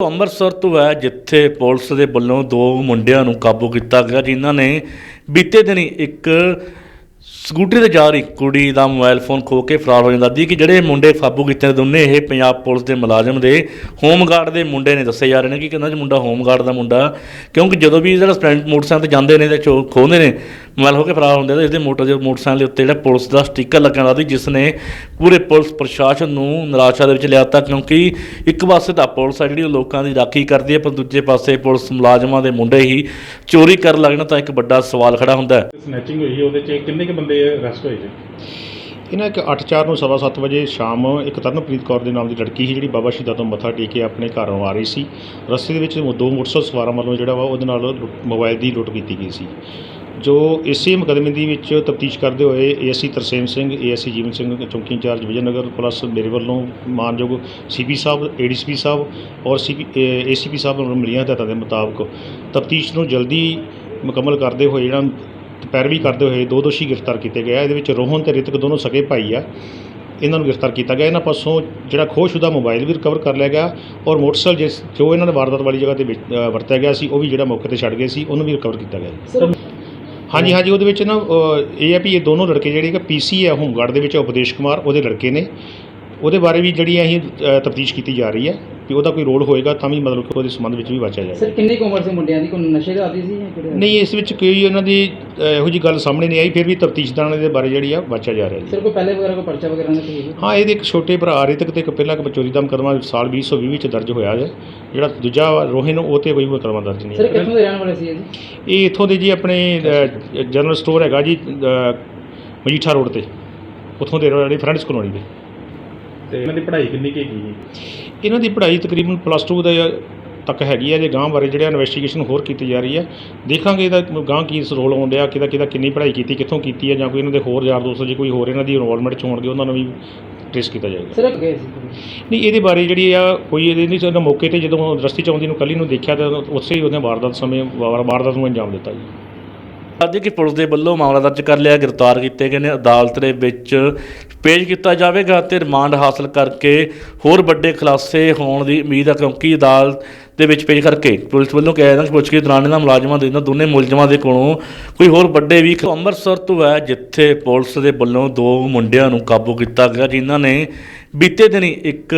ਅੰਮ੍ਰਿਤਸਰ ਤੋਂ ਹੈ, ਜਿੱਥੇ ਪੁਲਿਸ ਦੇ ਵੱਲੋਂ ਦੋ ਮੁੰਡਿਆਂ ਨੂੰ ਕਾਬੂ ਕੀਤਾ ਗਿਆ, ਜਿਨ੍ਹਾਂ ਨੇ ਬੀਤੇ ਦਿਨੀ ਇੱਕ ਸਕੂਟਰੀ ਤੇ ਜਾ ਰਹੀ ਕੁੜੀ ਦਾ ਮੋਬਾਈਲ ਫੋਨ ਖੋ ਕੇ ਫਰਾਰ ਹੋ ਜਾਂਦਾ ਦੀ ਕਿ ਜਿਹੜੇ ਮੁੰਡੇ ਕਾਬੂ ਕੀਤੇ ਨੇ ਦੋਨੇ, ਇਹ ਪੰਜਾਬ ਪੁਲਿਸ ਦੇ ਮੁਲਾਜ਼ਮ ਦੇ ਹੋਮਗਾਰਡ ਦੇ ਮੁੰਡੇ ਨੇ, ਦੱਸੇ ਜਾ ਰਹੇ ਨੇ ਕਿ ਕਹਿੰਦਾ ਜੀ ਮੁੰਡਾ ਹੋਮਗਾਰਡ ਦਾ ਮੁੰਡਾ, ਕਿਉਂਕਿ ਜਦੋਂ ਵੀ ਜਿਹੜਾ ਸਟੈਂਡ ਮੋਟਰਸਾਈਕਲ ਤੇ ਜਾਂਦੇ ਨੇ ਤੇ ਚੋ ਖੋਹਦੇ ਨੇ ਮੋਬਾਈਲ ਹੋ ਕੇ ਫਰਾਰ ਹੁੰਦੇ ਤੇ ਇਹਦੇ ਮੋਟਰ ਦੇ ਮੋਟਰਸਾਈਕਲ ਦੇ ਉੱਤੇ ਜਿਹੜਾ ਪੁਲਿਸ ਦਾ ਸਟicker ਲੱਗਣ ਲੱਗਦਾ ਜਿਸ ਨੇ ਪੂਰੇ ਪੁਲਿਸ ਪ੍ਰਸ਼ਾਸਨ ਨੂੰ ਨਿਰਾਸ਼ਾ ਦੇ ਵਿੱਚ ਲਿਆਤਾ ਕਿਉਂਕਿ ਇੱਕ ਪਾਸੇ ਤਾਂ ਪੁਲਿਸ ਆ ਜਿਹੜੀ ਉਹ ਲੋਕਾਂ ਦੀ ਰਾਖੀ ਕਰਦੀ ਹੈ ਪਰ ਦੂਜੇ ਪਾਸੇ ਪੁਲਿਸ ਮੁਲਾਜ਼ਮਾਂ ਦੇ ਮੁੰਡੇ ਹੀ ਚੋਰੀ ਕਰਨ ਲੱਗਣ ਤਾਂ ਇੱਕ ਵੱਡਾ ਸਵਾਲ ਖੜਾ ਹੁੰਦਾ ਹੈ। ਸਨੈਚਿੰਗ ਹੋਈ ਉਹਦੇ ਚ ਕਿੰਨੇ ਕੁ ਬੰਦੇ ਅਰੈਸਟ ਹੋਏ ਜੀ? ਇਹਨਾਂ ਇੱਕ 8-4 ਨੂੰ ਸਵਾ ਸੱਤ ਵਜੇ ਸ਼ਾਮ ਇੱਕ ਤਰਨਪ੍ਰੀਤ ਕੌਰ ਦੇ ਨਾਮ ਦੀ ਲੜਕੀ ਸੀ ਜਿਹੜੀ ਬਾਬਾ ਸ਼ਹੀਦਾਂ ਤੋਂ ਮੱਥਾ ਟੇਕ ਕੇ ਆਪਣੇ ਘਰੋਂ ਆ ਰਹੀ ਸੀ। ਰਸਤੇ ਦੇ ਵਿੱਚ ਦੋ ਮੋਟਰਸਾਈਕਲ ਸਵਾਰਾਂ ਵੱਲੋਂ ਜਿਹੜਾ ਵਾ ਉਹਦੇ ਨਾਲ ਲੁੱਟ- ਮੋਬਾਈਲ ਦੀ ਲੁੱਟ ਕੀਤੀ ਗਈ ਸੀ। ਜੋ ਇਸੇ ਮੁਕੱਦਮੇ ਦੇ ਵਿੱਚ ਤਫਤੀਸ਼ ਕਰਦੇ ਹੋਏ ਏਐਸਸੀ ਤਰਸੇਮ ਸਿੰਘ ਏਐਸਸੀ ਜੀਵਨ ਸਿੰਘ, ਚੌਂਕੀ ਇੰਚਾਰਜ ਵਿਜੈਨਗਰ ਪਲੱਸ ਮੇਰੇ ਵੱਲੋਂ ਮਾਨਯੋਗ ਸੀਪੀ ਸਾਹਿਬ ਏਡੀਸੀਪੀ ਸਾਹਿਬ ਔਰ ਸੀਪੀ ਏਸੀਪੀ ਸਾਹਿਬ ਨੂੰ ਮਿਲੀਆਂ ਹਦਾਇਤਾਂ ਦੇ ਮੁਤਾਬਕ ਤਫਤੀਸ਼ ਨੂੰ ਜਲਦੀ ਮੁਕੰਮਲ ਕਰਦੇ ਹੋਏ ਜਿਹੜਾ ਪੈਰਵੀ ਕਰਦੇ ਹੋਏ ਦੋ ਦੋਸ਼ੀ ਗ੍ਰਿਫਤਾਰ ਕੀਤੇ ਗਏ ਆ। ਇਹਦੇ ਵਿੱਚ ਰੋਹਨ ਤੇ ਰਿਤਕ ਦੋਨੋਂ ਸਕੇ ਭਾਈ ਆ। ਇਹਨਾਂ ਨੂੰ ਗ੍ਰਿਫਤਾਰ ਕੀਤਾ ਗਿਆ। ਇਹਨਾਂ ਪਾਸੋਂ ਜਿਹੜਾ ਖੋਹਸ਼ੁਦਾ ਮੋਬਾਈਲ ਵੀ ਰਿਕਵਰ ਕਰ ਲਿਆ ਗਿਆ ਔਰ ਮੋਟਰਸਾਈਕਲ ਜਿਸ ਜੋ ਇਹਨਾਂ ਨੇ ਵਾਰਦਾਤ ਵਾਲੀ ਜਗ੍ਹਾ ਤੇ ਵਰਤਿਆ ਗਿਆ ਸੀ, ਉਹ ਵੀ ਜਿਹੜਾ ਮੌਕੇ ਤੇ ਛੱਡ ਗਏ ਸੀ, ਉਹਨੂੰ ਵੀ ਰਿਕਵਰ ਕੀਤਾ ਗਿਆ। ਹਾਂਜੀ ਹਾਂਜੀ ਉਹਦੇ ਵਿੱਚ ਨਾ ਅ, ਇਹ ਹੈ ਵੀ ਇਹ ਦੋਨੋਂ ਲੜਕੇ ਜਿਹੜੇ ਕਿ ਪੀਸੀ ਹੈ ਹੋਮਗਾਰਡ ਦੇ ਵਿੱਚ ਉਪਦੇਸ਼ ਕੁਮਾਰ ਉਹਦੇ ਲੜਕੇ ਨੇ। ਉਹਦੇ ਬਾਰੇ ਵੀ ਜਿਹੜੀ ਅਸੀਂ ਤਫਤੀਸ਼ ਕੀਤੀ ਜਾ ਰਹੀ ਹੈ। ਕਿ ਉਹਦਾ ਕੋਈ ਰੋਲ ਹੋਏਗਾ ਤਾਂ ਵੀ ਮਤਲਬ ਕਿ ਉਹਦੇ ਸੰਬੰਧ ਵਿੱਚ ਵੀ ਵਾਚਿਆ ਜਾਏਗਾ। ਸਰ ਕਿੰਨੀ ਕੁ ਉਮਰ ਸੀ ਮੁੰਡਿਆਂ ਦੀ? ਕੋਈ ਨਸ਼ੇ ਦਾ ਆਦੀ ਸੀ ਜਾਂ ਕਿਹੜੇ ਨਹੀਂ ਇਸ ਵਿੱਚ ਕੋਈ ਉਹਨਾਂ ਦੀ ਇਹੋ ਜੀ ਗੱਲ ਸਾਹਮਣੇ ਨਹੀਂ ਆਈ ਫਿਰ ਵੀ ਤਫਤੀਸ਼ਦਾਰਾਂ ਦੇ ਬਾਰੇ ਜਿਹੜੀ ਆ ਵਾਚਿਆ ਜਾ ਰਿਹਾ ਜੀ। ਸਰ ਕੋਈ ਪਹਿਲੇ ਵਗੈਰਾ ਕੋਈ ਪਰਚਾ ਵਗੈਰਾ ਨਾ ਕੋਈ? ਹਾਂ ਇਹਦੇ ਇੱਕ ਛੋਟੇ ਭਰਾ ਰਿਤਕ ਤੇ ਇੱਕ ਪਹਿਲਾਂ ਇੱਕ ਚੋਰੀ ਦਾ ਮੁਕੱਦਮਾ ਸਾਲ 2020 ਵਿੱਚ ਦਰਜ ਹੋਇਆ ਹੈ ਜਿਹੜਾ ਦੂਜਾ ਵਾ ਰੋਹਿਨ ਉਹ ਤੇ ਕੋਈ ਮੁਕੱਦਮਾ ਦਰਜ ਨਹੀਂ ਸਰ ਕਿੱਥੋਂ ਦੇ ਰਹਿਣ ਵਾਲੇ ਸੀ ਇਹ ਜੀ? ਇਹ ਇੱਥੋਂ ਦੇ ਜੀ ਆਪਣੇ ਜਨਰਲ ਸਟੋਰ ਹੈਗਾ ਜੀ ਮਜੀਠਾ ਰੋਡ ਤੇ। ਉੱਥੋਂ ਦੇ ਜਿਹੜੇ ਫਰੈਂਡਸ ਕਲੋਨੀ ਦੇ। ਤੇ ਇਹਨਾਂ ਦੀ ਪੜ੍ਹਾਈ ਕਿੰਨੀ ਕੁ ਹੈਗੀ ਜੀ? ਇਹਨਾਂ ਦੀ ਪੜ੍ਹਾਈ ਤਕਰੀਬਨ ਪਲੱਸ 2 ਦਾ ਤੱਕ ਹੈਗੀ ਹੈ ਜੇ ਗਾਂ ਬਾਰੇ ਜਿਹੜਾ ਇਨਵੈਸਟੀਗੇਸ਼ਨ ਹੋਰ ਕੀਤੀ ਜਾ ਰਹੀ ਹੈ ਦੇਖਾਂਗੇ ਇਹਦਾ ਗਾਂ ਕੀ ਰੋਲ ਆਉਣ ਡਿਆ ਕਿਹਦਾ ਕਿਹਦਾ ਕਿੰਨੀ ਪੜ੍ਹਾਈ ਕੀਤੀ ਕਿੱਥੋਂ ਕੀਤੀ ਹੈ ਜਾਂ ਕੋਈ ਇਹਨਾਂ ਦੇ ਹੋਰ ਯਾਰ ਦੋਸਤ ਜੇ ਕੋਈ ਹੋਰ ਇਹਨਾਂ ਦੀ ਇਨਵੋਲਵਮੈਂਟ ਚ ਹੋਣਗੇ ਉਹਨਾਂ ਨੂੰ ਵੀ ਟ੍ਰੇਸ ਕੀਤਾ ਜਾਏਗਾ। ਸਰ ਗਏ ਸੀ ਨਹੀਂ ਇਹਦੇ ਬਾਰੇ ਜਿਹੜੀ ਆ ਕੋਈ ਇਹਦੇ ਨਹੀਂ ਸਾਨੂੰ ਮੌਕੇ ਤੇ ਜਦੋਂ ਰਸਤੇ ਚ ਆਉਂਦੀ ਨੂੰ ਕੱਲੀ ਨੂੰ ਦੇਖਿਆ ਤਾਂ ਉਸੇ ਹੀ ਉਹਨੇ ਵਾਰਦਾਤ ਸਮੇਂ ਵਾਰ- ਵਾਰਦਾਤ ਨੂੰ ਅੰਜਾਮ ਦਿੱਤਾ ਜੀ। ਅੱਜ ਕਿ ਪੁਲਿਸ ਦੇ ਵੱਲੋਂ ਮਾਮਲਾ ਦਰਜ ਕਰ ਲਿਆ, ਗ੍ਰਿਫਤਾਰ ਕੀਤੇ ਗਏ ਨੇ। ਅਦਾਲਤ ਦੇ ਵਿੱਚ ਪੇਸ਼ ਕੀਤਾ ਜਾਵੇਗਾ ਤੇ ਰਿਮਾਂਡ ਹਾਸਲ ਕਰਕੇ ਹੋਰ ਵੱਡੇ ਖੁਲਾਸੇ ਹੋਣ ਦੀ ਉਮੀਦ ਹੈ, ਕਿਉਂਕਿ ਅਦਾਲਤ ਦੇ ਵਿੱਚ ਪੇਸ਼ ਕਰਕੇ ਪੁਲਿਸ ਵੱਲੋਂ ਕਿਹਾ ਜਾਂਦਾ ਕਿ ਪੁੱਛਗਿੱਛ ਦੌਰਾਨ ਇਹਨਾਂ ਮੁਲਾਜ਼ਮਾਂ ਦੇ, ਇਹਨਾਂ ਦੋਨੇ ਮੁਲਜ਼ਮਾਂ ਦੇ ਕੋਲੋਂ ਕੋਈ ਹੋਰ ਵੱਡੇ ਵੀ ਅੰਮ੍ਰਿਤਸਰ ਤੋਂ ਹੈ, ਜਿੱਥੇ ਪੁਲਿਸ ਦੇ ਵੱਲੋਂ ਦੋ ਮੁੰਡਿਆਂ ਨੂੰ ਕਾਬੂ ਕੀਤਾ ਗਿਆ, ਜਿਨ੍ਹਾਂ ਨੇ ਬੀਤੇ ਦਿਨੀ ਇੱਕ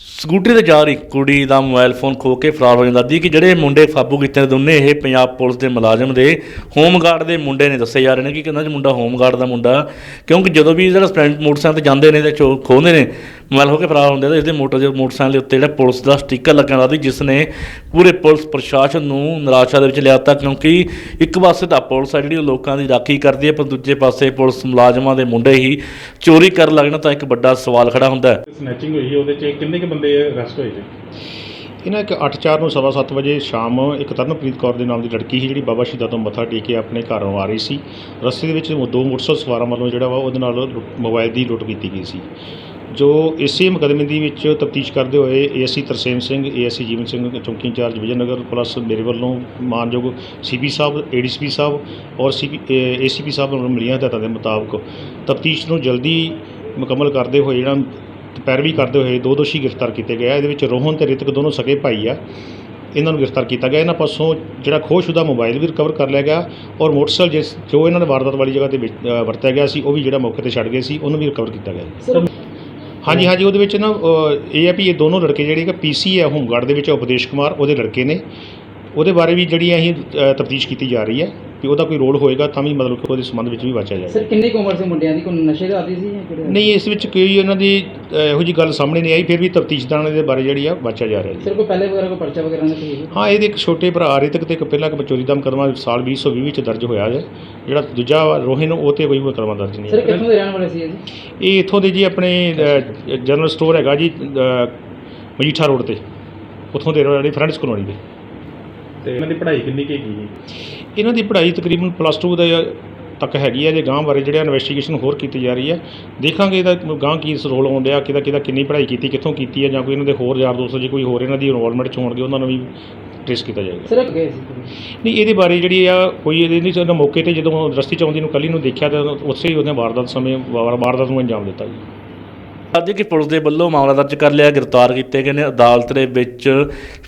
ਸਕੂਟਰੀ ਤੇ ਜਾ ਰਹੀ ਕੁੜੀ ਦਾ ਮੋਬਾਈਲ ਫੋਨ ਖੋ ਕੇ ਫਰਾਰ ਹੋ ਜਾਂਦਾ ਦੀ ਕਿ ਜਿਹੜੇ ਮੁੰਡੇ ਕਾਬੂ ਕੀਤੇ ਨੇ ਦੋਨੇ, ਇਹ ਪੰਜਾਬ ਪੁਲਿਸ ਦੇ ਮੁਲਾਜ਼ਮ ਦੇ ਹੋਮਗਾਰਡ ਦੇ ਮੁੰਡੇ ਨੇ ਦੱਸੇ ਜਾ ਰਹੇ ਨੇ ਕਿ ਕਹਿੰਦਾ ਜੀ ਮੁੰਡਾ ਹੋਮਗਾਰਡ ਦਾ ਮੁੰਡਾ, ਕਿਉਂਕਿ ਜਦੋਂ ਵੀ ਜਿਹੜਾ ਸਟੈਂਡ ਮੋਟਰਸਾਈਕਲ ਤੇ ਜਾਂਦੇ ਨੇ ਤੇ ਚੋ ਖੋਹਦੇ ਨੇ, ਮੋਬਾਈਲ ਹੋ ਕੇ ਫਰਾਰ ਹੁੰਦੇ ਤੇ ਇਹਦੇ ਮੋਟਰ ਦੇ ਮੋਟਰਸਾਈਕਲ ਦੇ ਉੱਤੇ ਜਿਹੜਾ ਪੁਲਿਸ ਦਾ ਸਟicker ਲੱਗਣ ਲੱਗਦਾ ਜਿਸ ਨੇ ਪੂਰੇ ਪੁਲਿਸ ਪ੍ਰਸ਼ਾਸਨ ਨੂੰ ਨਿਰਾਸ਼ਾ ਦੇ ਵਿੱਚ ਲਿਆਤਾ ਕਿਉਂਕਿ ਇੱਕ ਪਾਸੇ ਤਾਂ ਪੁਲਿਸ ਆ ਜਿਹੜੀ ਉਹ ਲੋਕਾਂ ਦੀ ਰਾਖੀ ਕਰਦੀ ਹੈ, ਪਰ ਦੂਜੇ ਪਾਸੇ ਪੁਲਿਸ ਮੁਲਾਜ਼ਮਾਂ ਦੇ ਮੁੰਡੇ ਹੀ ਚੋਰੀ ਕਰਨ ਲੱਗਣ ਤਾਂ ਇੱਕ ਵੱਡਾ ਸਵਾਲ ਖੜਾ ਹੁੰਦਾ ਹੈ। ਸਨੈਚਿੰਗ ਹੋਈ ਉਹਦੇ ਚ ਕਿੰਨੇ ਕੁ ਬੰਦੇ ਅਰੈਸਟ ਹੋਏ ਜੀ? ਇਹਨਾਂ ਇੱਕ 8-4 ਨੂੰ ਸਵਾ ਸੱਤ ਵਜੇ ਸ਼ਾਮ ਇੱਕ ਤਰਨਪ੍ਰੀਤ ਕੌਰ ਦੇ ਨਾਮ ਦੀ ਲੜਕੀ ਸੀ ਜਿਹੜੀ ਬਾਬਾ ਸ਼ਹੀਦਾਂ ਤੋਂ ਮੱਥਾ ਟੇਕ ਕੇ ਆਪਣੇ ਘਰੋਂ ਆ ਰਹੀ ਸੀ। ਰਸਤੇ ਦੇ ਵਿੱਚ ਦੋ ਮੋਟਰਸਾਈਕਲ ਸਵਾਰਾਂ ਵੱਲੋਂ ਜਿਹੜਾ ਵਾ ਉਹਦੇ ਨਾਲ ਲੁੱਟ- ਮੋਬਾਈਲ ਦੀ ਲੁੱਟ ਕੀਤੀ ਗਈ ਸੀ। ਜੋ ਇਸੇ ਮੁਕੱਦਮੇ ਦੀ ਵਿੱਚ ਤਫਤੀਸ਼ ਕਰਦੇ ਹੋਏ ਏਐਸਸੀ ਤਰਸੇਮ ਸਿੰਘ ਏਐਸਸੀ ਜੀਵਨ ਸਿੰਘ, ਚੌਂਕੀ ਇੰਚਾਰਜ ਵਿਜੇਨਗਰ ਪਲੱਸ ਮੇਰੇ ਵੱਲੋਂ ਮਾਨਯੋਗ ਸੀਪੀ ਸਾਹਿਬ ਏਡੀਸੀਪੀ ਸਾਹਿਬ ਔਰ ਸੀਪੀ ਏਸੀਪੀ ਸਾਹਿਬ ਨੂੰ ਮਿਲੀਆਂ ਹਦਾਇਤਾਂ ਦੇ ਮੁਤਾਬਕ ਤਫਤੀਸ਼ ਨੂੰ ਜਲਦੀ ਮੁਕੰਮਲ ਕਰਦੇ ਹੋਏ ਜਿਹੜਾ ਪੈਰਵੀ ਕਰਦੇ ਹੋਏ ਦੋ ਦੋਸ਼ੀ ਗ੍ਰਿਫਤਾਰ ਕੀਤੇ ਗਏ ਆ। ਇਹਦੇ ਵਿੱਚ ਰੋਹਨ ਤੇ ਰਿਤਕ ਦੋਨੋਂ ਸਕੇ ਭਾਈ ਆ। ਇਹਨਾਂ ਨੂੰ ਗ੍ਰਿਫਤਾਰ ਕੀਤਾ ਗਿਆ। ਇਹਨਾਂ ਪਾਸੋਂ ਜਿਹੜਾ ਖੋਹਸ਼ੁਦਾ ਮੋਬਾਈਲ ਵੀ ਰਿਕਵਰ ਕਰ ਲਿਆ ਗਿਆ ਔਰ ਮੋਟਰਸਾਈਕਲ ਜਿਸ ਜੋ ਇਹਨਾਂ ਨੇ ਵਾਰਦਾਤ ਵਾਲੀ ਜਗ੍ਹਾ ਤੇ ਵੇਚ- ਅ, ਵਰਤਿਆ ਗਿਆ ਸੀ ਉਹ ਵੀ ਜਿਹੜਾ ਮੌਕੇ ਤੇ ਛੱਡ ਗਏ ਸੀ ਉਹਨੂੰ ਵੀ ਰਿਕਵਰ ਕੀਤਾ ਗਿਆ ਹਾਂਜੀ ਹਾਂਜੀ ਉਹਦੇ ਵਿੱਚ ਨਾ ਅ, ਇਹ ਹੈ ਵੀ ਇਹ ਦੋਨੋਂ ਲੜਕੇ ਜਿਹੜੇ ਕਿ ਪੀਸੀ ਹੈ ਹੋਮਗਾਰਡ ਦੇ ਵਿੱਚ ਉਪਦੇਸ਼ ਕੁਮਾਰ ਉਹਦੇ ਲੜਕੇ ਨੇ। ਉਹਦੇ ਬਾਰੇ ਵੀ ਜਿਹੜੀ ਅਸੀਂ ਤਫਤੀਸ਼ ਕੀਤੀ ਜਾ ਰਹੀ ਹੈ। ਕਿ ਉਹਦਾ ਕੋਈ ਰੋਲ ਹੋਏਗਾ ਤਾਂ ਵੀ ਮਤਲਬ ਕਿ ਉਹਦੇ ਸੰਬੰਧ ਵਿੱਚ ਵੀ ਵਾਚਿਆ ਜਾਏਗਾ। ਸਰ ਕਿੰਨੀ ਕੁ ਉਮਰ ਸੀ ਮੁੰਡਿਆਂ ਦੀ? ਕੋਈ ਨਸ਼ੇ ਦਾ ਆਦੀ ਸੀ ਜਾਂ ਕਿਹੜੇ? ਨਹੀਂ ਇਸ ਵਿੱਚ ਕੋਈ ਉਹਨਾਂ ਦੀ ਇਹੋ ਜੀ ਗੱਲ ਸਾਹਮਣੇ ਨਹੀਂ ਆਈ ਫਿਰ ਵੀ ਤਫਤੀਸ਼ਦਾਰਾਂ ਦੇ ਬਾਰੇ ਜਿਹੜੀ ਆ ਵਾਚਿਆ ਜਾ ਰਿਹਾ ਜੀ। ਸਰ ਕੋਈ ਪਹਿਲੇ ਵਗੈਰਾ ਕੋਈ ਪਰਚਾ ਵਗੈਰਾ ਨਾ ਕੋਈ ਹਾਂ ਇਹਦੇ ਇੱਕ ਛੋਟੇ ਭਰਾ ਰਿਤਕ ਤੇ ਇੱਕ ਪਹਿਲਾਂ ਇੱਕ ਚੋਰੀ ਦਾ ਮੁਕੱਦਮਾ ਸਾਲ 2020 ਵਿੱਚ ਦਰਜ ਹੋਇਆ ਹੈ। ਜਿਹੜਾ ਦੂਜਾ ਰੋਹਿਨ ਉਹ ਤੇ ਕੋਈ ਮੁਕੱਦਮਾ ਦਰਜ ਨਹੀਂ ਸਰ ਕਿੱਥੋਂ ਦੇ ਰਹਿਣ ਵਾਲੇ ਸੀ ਇਹ ਜੀ? ਇਹ ਇੱਥੋਂ ਦੇ ਜੀ ਆਪਣੇ ਜਨਰਲ ਸਟੋਰ ਹੈਗਾ ਜੀ ਮਜੀਠਾ ਰੋਡ ਤੇ। ਉੱਥੋਂ ਦੇ ਜਿਹੜੇ ਫਰੈਂਡਸ ਕਲੋਨੀ ਦੇ। ਤੇ ਇਹਨਾਂ ਦੀ ਪੜ੍ਹਾਈ ਕਿੰਨੀ ਕੁ ਹੈਗੀ ਇਹਨਾਂ ਦੀ ਪੜ੍ਹਾਈ ਤਕਰੀਬਨ ਪਲੱਸ 2 ਦਾ ਤੱਕ ਹੈਗੀ ਹੈ ਜੇ ਗਾਂ ਬਾਰੇ ਜਿਹੜਾ ਇਨਵੈਸਟੀਗੇਸ਼ਨ ਹੋਰ ਕੀਤੀ ਜਾ ਰਹੀ ਹੈ। ਦੇਖਾਂਗੇ ਇਹਦਾ ਗਾਂ ਕੀ ਰੋਲ ਆਉਣ ਡਿਆ ਕਿਹਦਾ ਕਿਹਦਾ ਕਿੰਨੀ ਪੜ੍ਹਾਈ ਕੀਤੀ ਕਿੱਥੋਂ ਕੀਤੀ ਹੈ ਜਾਂ ਕੋਈ ਇਹਨਾਂ ਦੇ ਹੋਰ ਯਾਰ ਦੋਸਤ ਜੇ ਕੋਈ ਹੋਰ ਇਹਨਾਂ ਦੀ ਇਨਵੋਲਵਮੈਂਟ ਚ ਹੋਣਗੇ ਉਹਨਾਂ ਨੂੰ ਵੀ ਟ੍ਰੇਸ ਕੀਤਾ ਜਾਏਗਾ। ਸਰ ਗਏ ਸੀ ਨਹੀਂ ਇਹਦੇ ਬਾਰੇ ਜਿਹੜੀ ਆ ਕੋਈ ਇਹਦੇ ਨਹੀਂ ਸਾਨੂੰ ਮੌਕੇ ਤੇ ਜਦੋਂ ਰਸਤੇ ਚ ਆਉਂਦੀ ਨੂੰ ਕੱਲੀ ਨੂੰ ਦੇਖਿਆ ਤਾਂ ਉਸੇ ਹੀ ਉਹਨੇ ਵਾਰਦਾਤ ਸਮੇਂ ਵਾਰ- ਵਾਰਦਾਤ ਨੂੰ ਅੰਜਾਮ ਦਿੱਤਾ ਜੀ। ਅੱਜ ਕਿ ਪੁਲਿਸ ਦੇ ਵੱਲੋਂ ਮਾਮਲਾ ਦਰਜ ਕਰ ਲਿਆ, ਗ੍ਰਿਫਤਾਰ ਕੀਤੇ ਗਏ ਨੇ। ਅਦਾਲਤ ਦੇ ਵਿੱਚ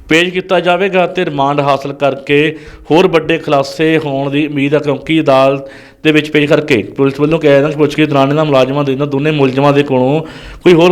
ਪੇਸ਼ ਕੀਤਾ ਜਾਵੇਗਾ ਤੇ ਰਿਮਾਂਡ ਹਾਸਲ ਕਰਕੇ ਹੋਰ ਵੱਡੇ ਖੁਲਾਸੇ ਹੋਣ ਦੀ ਉਮੀਦ ਹੈ ਕਿਉਂਕਿ ਅਦਾਲਤ ਦੇ ਵਿੱਚ ਪੇਸ਼ ਕਰਕੇ ਪੁਲਿਸ ਵੱਲੋਂ ਕਿਹਾ ਜਾਂਦਾ ਕਿ ਕੇ ਦੌਰਾਨ ਇਹਨਾਂ ਮੁਲਾਜ਼ਮਾਂ ਦੇ, ਇਹਨਾਂ ਦੋਨੇ ਮੁਲਜ਼ਮਾਂ ਦੇ ਕੋਲੋਂ ਕੋਈ ਹੋਰ